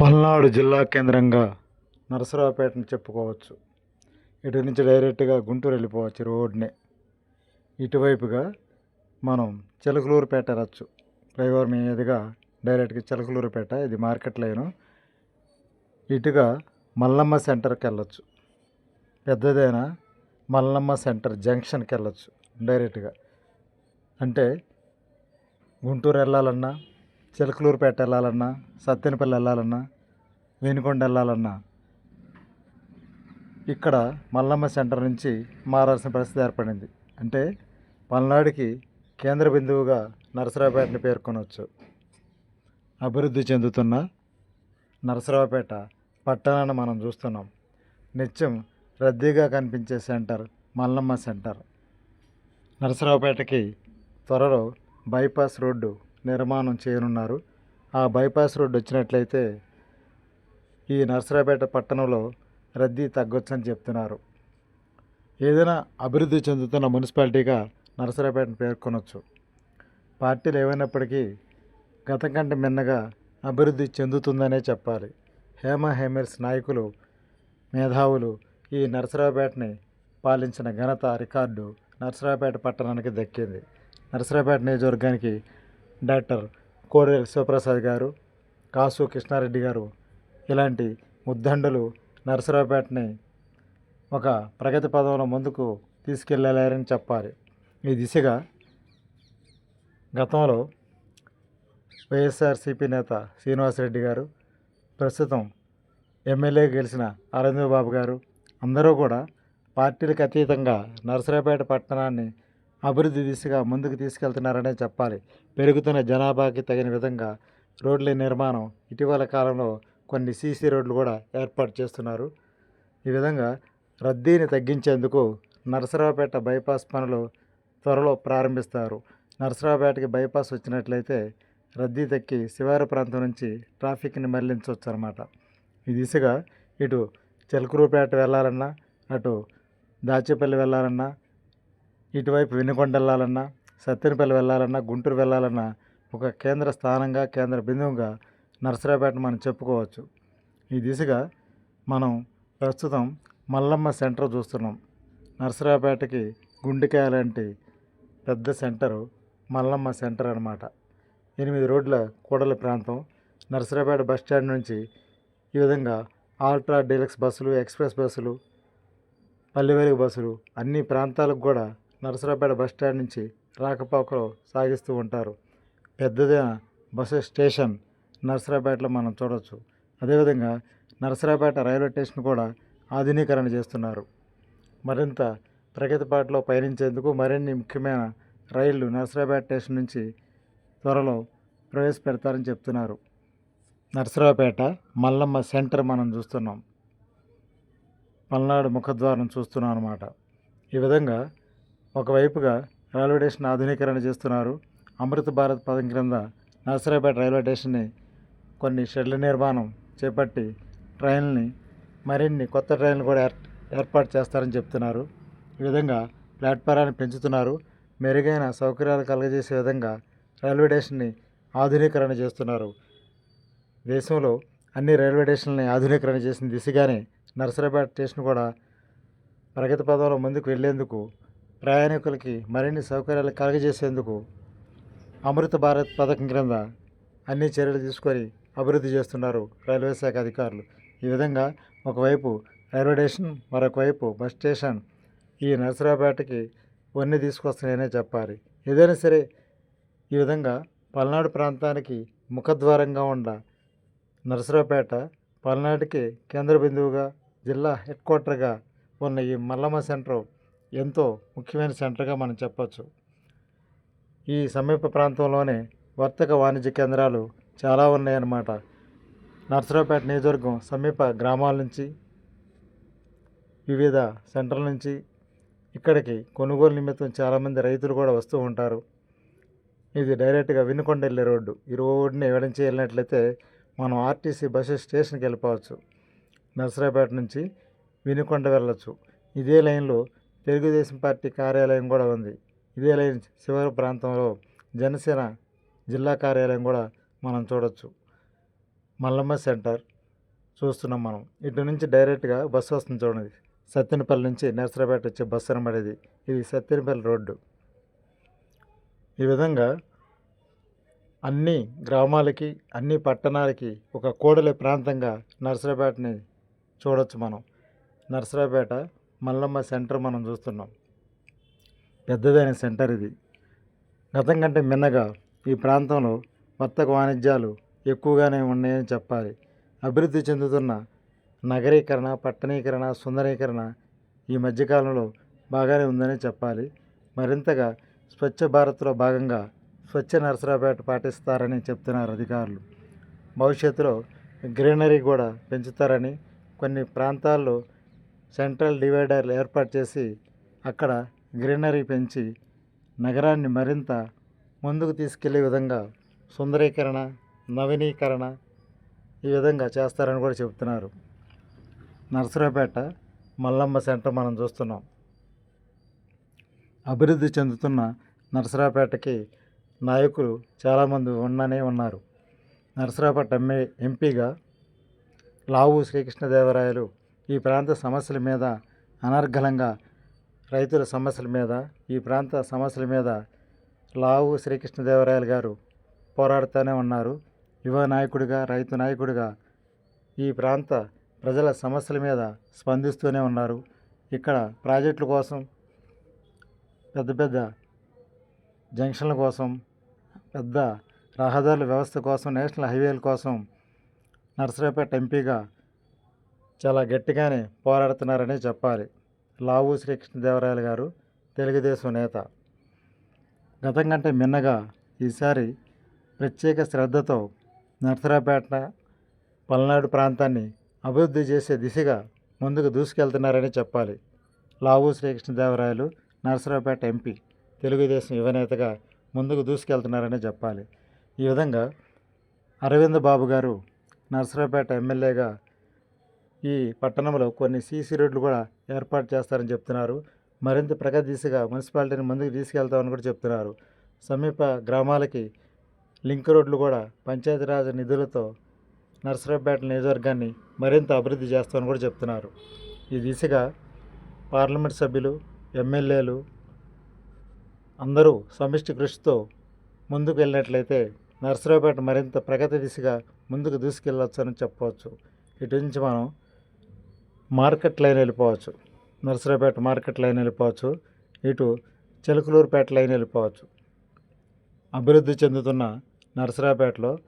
పల్నాడు జిల్లా కేంద్రంగా నరసరావుపేటను చెప్పుకోవచ్చు. ఇటు నుంచి డైరెక్ట్గా గుంటూరు వెళ్ళిపోవచ్చు రోడ్నే. ఇటువైపుగా మనం చిలకలూరుపేట వెళ్ళచ్చు ఫ్లైఓవర్ మీదుగా డైరెక్ట్గా చిలకలూరుపేట ఇది మార్కెట్ లైను. ఇటుగా మల్లమ్మ సెంటర్కి వెళ్ళచ్చు పెద్దదైన మల్లమ్మ సెంటర్ జంక్షన్కి వెళ్ళచ్చు డైరెక్ట్గా. అంటే గుంటూరు వెళ్ళాలన్నా చిలకలూరుపేట వెళ్ళాలన్నా సత్తెనపల్లి వెళ్ళాలన్నా వేణికొండ వెళ్ళాలన్నా ఇక్కడ మల్లమ్మ సెంటర్ నుంచి మారాల్సిన పరిస్థితి ఏర్పడింది. అంటే పల్నాడుకి కేంద్ర బిందువుగా నరసరావుపేటని పేర్కొనవచ్చు. అభివృద్ధి చెందుతున్న నరసరావుపేట పట్టణాన్ని మనం చూస్తున్నాం. నిత్యం రద్దీగా కనిపించే సెంటర్ మల్లమ్మ సెంటర్. నరసరావుపేటకి త్వరలో బైపాస్ రోడ్డు నిర్మాణం చేయనున్నారు. ఆ బైపాస్ రోడ్డు వచ్చినట్లయితే ఈ నర్సరాపేట పట్టణంలో రద్దీ తగ్గొచ్చని చెప్తున్నారు. ఏదైనా అభివృద్ధి చెందుతున్న మున్సిపాలిటీగా నర్సరాపేటను పేర్కొనవచ్చు పార్టీలు ఏమైనప్పటికీ గతం కంటే మిన్నగా అభివృద్ధి చెందుతుందనే చెప్పాలి. హేమ హేమర్స్ నాయకులు మేధావులు ఈ నరసరావుపేటని పాలించిన ఘనత రికార్డు నరసరావుపేట పట్టణానికి దక్కింది. నర్సరావుపేట నియోజకవర్గానికి డాక్టర్ కోడెల శివప్రసాద్ గారు కాసు కృష్ణారెడ్డి గారు ఇలాంటి ముద్దండలు నరసరావుపేటని ఒక ప్రగతి పదంలో ముందుకు తీసుకెళ్ళలేరని చెప్పాలి. ఈ దిశగా గతంలో వైఎస్ఆర్సీపీ నేత శ్రీనివాసరెడ్డి గారు ప్రస్తుతం ఎమ్మెల్యే గెలిచిన అరవింద్ బాబు గారు అందరూ కూడా పార్టీలకు అతీతంగా నరసరావుపేట పట్టణాన్ని అభివృద్ధి దిశగా ముందుకు తీసుకెళ్తున్నారనే చెప్పాలి. పెరుగుతున్న జనాభాకి తగిన విధంగా రోడ్ల నిర్మాణం ఇటీవల కాలంలో కొన్ని సీసీ రోడ్లు కూడా ఏర్పాటు చేస్తున్నారు. ఈ విధంగా రద్దీని తగ్గించేందుకు నరసరావుపేట బైపాస్ పనులు త్వరలో ప్రారంభిస్తారు. నరసరావుపేటకి బైపాస్ వచ్చినట్లయితే రద్దీ తక్కి శివారు ప్రాంతం నుంచి ట్రాఫిక్ని మళ్ళించవచ్చు అనమాట ఈ దిశగా ఇటు చిలకరూపేట వెళ్ళాలన్నా అటు దాచేపల్లి వెళ్ళాలన్నా ఇటువైపు వెనుకొండ వెళ్ళాలన్నా సత్తెనపల్లి వెళ్ళాలన్నా గుంటూరు వెళ్ళాలన్నా ఒక కేంద్ర స్థానంగా కేంద్ర బిందువుగా నర్సరాపేట మనం చెప్పుకోవచ్చు. ఈ దిశగా మనం ప్రస్తుతం మల్లమ్మ సెంటర్ చూస్తున్నాం. నర్సరాపేటకి గుండెకాయ లాంటి పెద్ద సెంటరు మల్లమ్మ సెంటర్ అనమాట ఎనిమిది రోడ్ల కూడల ప్రాంతం. నర్సరాపేట బస్ స్టాండ్ నుంచి ఈ విధంగా ఆల్ట్రా డీలక్స్ బస్సులు ఎక్స్ప్రెస్ బస్సులు పల్లెవేలుగు బస్సులు అన్ని ప్రాంతాలకు కూడా నరసరావుపేట బస్ స్టాండ్ నుంచి రాకపోకలు సాగిస్తూ ఉంటారు. పెద్దదైన బస్సు స్టేషన్ నరసరావుపేటలో మనం చూడవచ్చు అదేవిధంగా నరసరావుపేట రైల్వే స్టేషన్ కూడా ఆధునీకరణ చేస్తున్నారు. మరింత ప్రగతిపాటులో పయనించేందుకు మరిన్ని ముఖ్యమైన రైళ్ళు నరసరావుపేట స్టేషన్ నుంచి త్వరలో ప్రవేశపెడతారని చెప్తున్నారు. నరసరావుపేట మల్లమ్మ సెంటర్ మనం చూస్తున్నాం. పల్నాడు ముఖద్వారం చూస్తున్నాం అనమాట ఈ విధంగా ఒకవైపుగా రైల్వే స్టేషన్ ఆధునీకరణ చేస్తున్నారు. అమృత భారత్ పథకం క్రింద నరసరావుపేట రైల్వే స్టేషన్ని కొన్ని షెడ్ల నిర్మాణం చేపట్టి ట్రైన్లని మరిన్ని కొత్త ట్రైన్లు కూడా ఏర్ ఏర్పాటు చేస్తారని చెప్తున్నారు. ఈ విధంగా ప్లాట్ఫారాన్ని పెంచుతున్నారు. మెరుగైన సౌకర్యాలు కలుగజేసే విధంగా రైల్వే స్టేషన్ని ఆధునీకరణ చేస్తున్నారు. దేశంలో అన్ని రైల్వే స్టేషన్లని ఆధునీకరణ చేసిన దిశగానే నర్సరాపేట స్టేషన్ కూడా ప్రగతి పదంలో ముందుకు వెళ్ళేందుకు ప్రయాణికులకి మరిన్ని సౌకర్యాలు కలుగజేసేందుకు అమృత భారత్ పథకం క్రింద అన్ని చర్యలు తీసుకొని అభివృద్ధి చేస్తున్నారు రైల్వే శాఖ అధికారులు. ఈ విధంగా ఒకవైపు రైల్వే స్టేషన్ మరొకవైపు బస్ స్టేషన్ ఈ నరసరావుపేటకి వన్నీ తీసుకొస్తున్నాయనే చెప్పాలి. ఏదైనా సరే ఈ విధంగా పల్నాడు ప్రాంతానికి ముఖద్వారంగా ఉన్న నరసరావుపేట పల్నాడుకి కేంద్ర బిందువుగా జిల్లా హెడ్ క్వార్టర్గా ఉన్న ఈ మల్లమ్మ సెంటర్ ఎంతో ముఖ్యమైన సెంటర్గా మనం చెప్పచ్చు. ఈ సమీప ప్రాంతంలోనే వర్తక వాణిజ్య కేంద్రాలు చాలా ఉన్నాయన్నమాట. నర్సరావుపేట నియోజకవర్గం సమీప గ్రామాల నుంచి వివిధ సెంటర్ల నుంచి ఇక్కడికి కొనుగోలు నిమిత్తం చాలామంది రైతులు కూడా వస్తూ ఉంటారు. ఇది డైరెక్ట్గా వినుకొండ వెళ్ళే రోడ్డు. ఈ రోడ్డుని ఎవిడించి వెళ్ళినట్లయితే మనం ఆర్టీసీ బస్సు స్టేషన్కి వెళ్ళిపోవచ్చు. నర్సరావుపేట నుంచి వినుకొండ వెళ్ళచ్చు. ఇదే లైన్లో తెలుగుదేశం పార్టీ కార్యాలయం కూడా ఉంది. ఇదే లైన్ శివర ప్రాంతంలో జనసేన జిల్లా కార్యాలయం కూడా మనం చూడొచ్చు. మల్లమ్మ సెంటర్ చూస్తున్నాం మనం. ఇటు నుంచి డైరెక్ట్గా బస్సు వస్తుంది చూడండి. సత్తెనపల్లి నుంచి నర్సరాపేట వచ్చే బస్సు అనబడేది ఇది సత్యనపల్లి సత్తెనపల్లి రోడ్డు. ఈ విధంగా అన్ని గ్రామాలకి అన్ని పట్టణాలకి ఒక కోడలి ప్రాంతంగా నర్సరాపేటని చూడొచ్చు మనం. నర్సరాపేట మల్లమ్మ సెంటర్ మనం చూస్తున్నాం. పెద్దదైన సెంటర్ ఇది. గతం కంటే మిన్నగా ఈ ప్రాంతంలో వర్తక వాణిజ్యాలు ఎక్కువగానే ఉన్నాయని చెప్పాలి. అభివృద్ధి చెందుతున్న నగరీకరణ పట్టణీకరణ సుందరీకరణ ఈ మధ్యకాలంలో బాగానే ఉందని చెప్పాలి. మరింతగా స్వచ్ఛ భారత్లో భాగంగా స్వచ్ఛ నర్సరాపేట పాటిస్తారని చెప్తున్నారు అధికారులు. భవిష్యత్తులో గ్రీనరీ కూడా పెంచుతారని కొన్ని ప్రాంతాల్లో సెంట్రల్ డివైడర్లు ఏర్పాటు చేసి అక్కడ గ్రీనరీ పెంచి నగరాన్ని మరింత ముందుకు తీసుకెళ్ళే విధంగా సుందరీకరణ నవీనీకరణ ఈ విధంగా చేస్తారని కూడా చెబుతున్నారు. నరసరాపేట మల్లమ్మ సెంటర్ మనం చూస్తున్నాం. అభివృద్ధి చెందుతున్న నరసరాపేటకి నాయకులు చాలామంది ఉన్ననే ఉన్నారు. నరసరాపేట ఎంఏ ఎంపీగా లావు శ్రీకృష్ణదేవరాయలు ఈ ప్రాంత సమస్యల మీద అనర్గళంగా రైతుల సమస్యల మీద ఈ ప్రాంత సమస్యల మీద లావు శ్రీకృష్ణదేవరాయలు గారు పోరాడుతూనే ఉన్నారు. యువ నాయకుడిగా రైతు నాయకుడిగా ఈ ప్రాంత ప్రజల సమస్యల మీద స్పందిస్తూనే ఉన్నారు. ఇక్కడ ప్రాజెక్టుల కోసం పెద్ద పెద్ద జంక్షన్ల కోసం పెద్ద రహదారుల వ్యవస్థ కోసం నేషనల్ హైవేల కోసం నర్సరాపేట ఎంపీగా చాలా గట్టిగానే పోరాడుతున్నారని చెప్పాలి. లావు శ్రీకృష్ణదేవరాయలు గారు తెలుగుదేశం నేత. గతం కంటే మిన్నగా ఈసారి ప్రత్యేక శ్రద్ధతో నర్సరాపేట పల్నాడు ప్రాంతాన్ని అభివృద్ధి చేసే దిశగా ముందుకు దూసుకెళ్తున్నారని చెప్పాలి. లావు శ్రీకృష్ణదేవరాయలు నర్సరాపేట ఎంపీ తెలుగుదేశం యువనేతగా ముందుకు దూసుకెళ్తున్నారని చెప్పాలి. ఈ విధంగా అరవింద్ బాబు గారు నర్సరాపేట ఎమ్మెల్యేగా ఈ పట్టణంలో కొన్ని సీసీ రోడ్లు కూడా ఏర్పాటు చేస్తారని చెప్తున్నారు. మరింత ప్రగతి దిశగా మున్సిపాలిటీని ముందుకు తీసుకెళ్తామని కూడా చెప్తున్నారు. సమీప గ్రామాలకి లింక్ రోడ్లు కూడా పంచాయతీరాజ్ నిధులతో నర్సరావుపేట నియోజకవర్గాన్ని మరింత అభివృద్ధి చేస్తామని కూడా చెప్తున్నారు. ఈ దిశగా పార్లమెంట్ సభ్యులు ఎమ్మెల్యేలు అందరూ సమిష్టి కృషితో ముందుకు వెళ్ళినట్లయితే నర్సరావుపేట మరింత ప్రగతి దిశగా ముందుకు దూసుకెళ్ళవచ్చు అని చెప్పవచ్చు. ఇటు నుంచి మనం మార్కెట్ లైన్ వెళ్ళిపోవచ్చు. నర్సరాపేట మార్కెట్ లైన్ వెళ్ళిపోవచ్చు. ఇటు చిలకలూరుపేట లైన్ వెళ్ళిపోవచ్చు. అభివృద్ధి చెందుతున్న నర్సరాపేటలో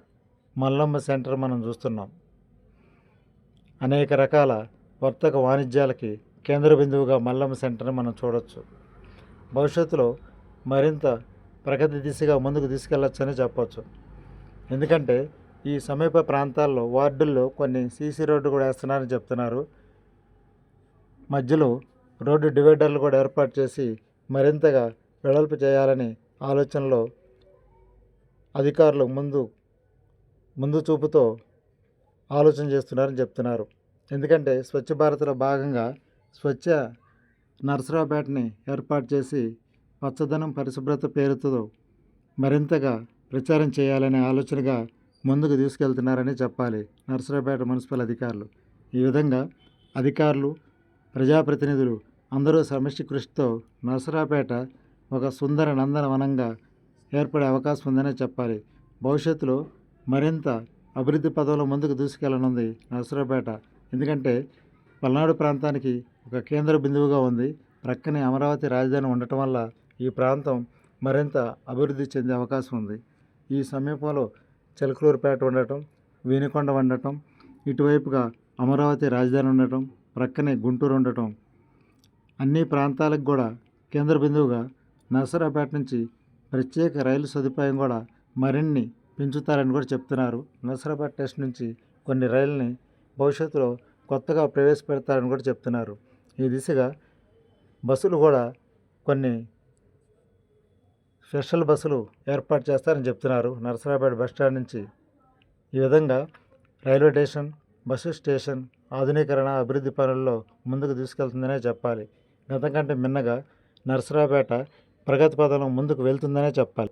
మల్లమ్మ సెంటర్ మనం చూస్తున్నాం. అనేక రకాల వర్తక వాణిజ్యాలకి కేంద్ర బిందువుగా మల్లమ్మ సెంటర్ని మనం చూడొచ్చు. భవిష్యత్తులో మరింత ప్రగతి దిశగా ముందుకు తీసుకెళ్ళొచ్చని చెప్పవచ్చు ఎందుకంటే ఈ సమీప ప్రాంతాల్లో వార్డుల్లో కొన్ని సీసీ రోడ్డు కూడా వేస్తున్నారని చెప్తున్నారు. మధ్యలో రోడ్డు డివైడర్లు కూడా ఏర్పాటు చేసి మరింతగా వెడల్పు చేయాలని ఆలోచనలో అధికారులు ముందు ముందు చూపుతో ఆలోచన చేస్తున్నారని చెప్తున్నారు. ఎందుకంటే స్వచ్ఛ భారత్లో భాగంగా స్వచ్ఛ నర్సరావుపేటని ఏర్పాటు చేసి పచ్చదనం పరిశుభ్రత పేరుతో మరింతగా ప్రచారం చేయాలనే ఆలోచనగా ముందుకు తీసుకెళ్తున్నారని చెప్పాలి నర్సరావుపేట మున్సిపల్ అధికారులు. ఈ విధంగా అధికారులు ప్రజాప్రతినిధులు అందరూ సమిష్టి కృషితో నరసరాపేట ఒక సుందర నందనవనంగా ఏర్పడే అవకాశం ఉందనే చెప్పాలి. భవిష్యత్తులో మరింత అభివృద్ధి పదంలో ముందుకు దూసుకెళ్ళనుంది నరసరావుపేట. ఎందుకంటే పల్నాడు ప్రాంతానికి ఒక కేంద్ర బిందువుగా ఉంది. ప్రక్కనే అమరావతి రాజధాని ఉండటం వల్ల ఈ ప్రాంతం మరింత అభివృద్ధి చెందే అవకాశం ఉంది. ఈ సమీపంలో చిలకలూరుపేట ఉండటం వీనికొండ ఉండటం ఇటువైపుగా అమరావతి రాజధాని ఉండటం ప్రక్కనే గుంటూరు ఉండటం. అన్ని ప్రాంతాలకు కూడా కేంద్ర బిందువుగా నరసరాపేట నుంచి ప్రత్యేక రైలు సదుపాయం కూడా మరిన్ని పెంచుతారని కూడా చెప్తున్నారు. నరసరాపేట టెస్ట్ నుంచి కొన్ని రైళ్ళని భవిష్యత్తులో కొత్తగా ప్రవేశపెడతారని కూడా చెప్తున్నారు. ఈ దిశగా బస్సులు కూడా కొన్ని స్పెషల్ బస్సులు ఏర్పాటు చేస్తారని చెప్తున్నారు. నరసరాపేట బస్ స్టాండ్ నుంచి ఈ విధంగా రైల్వే స్టేషన్ బస్సు స్టేషన్ ఆధునీకరణ అభివృద్ధి పనుల్లో ముందుకు తీసుకెళ్తుందనే చెప్పాలి. గతం కంటే మిన్నగా నర్సరావుపేట ప్రగతి పదంలో ముందుకు వెళ్తుందనే చెప్పాలి.